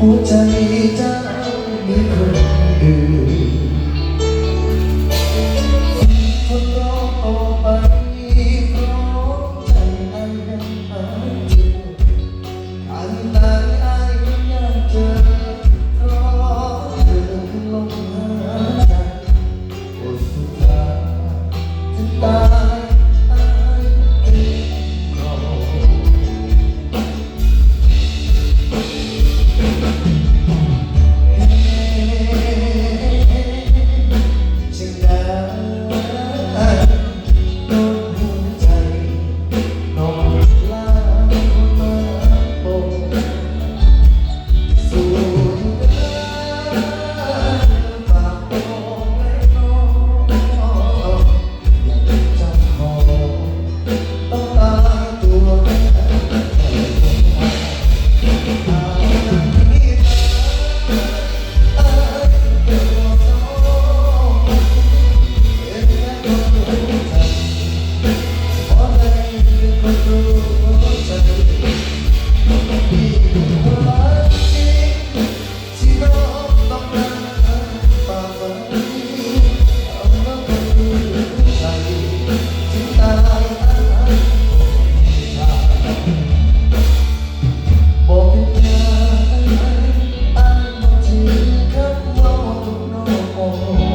หัวใจจ้ามีคนอื่นคนรองไปพร้ใจยังหาเจออันตายยันยังเจอเพเธอคืลมหาใจบทสุดท้ายถึตา ก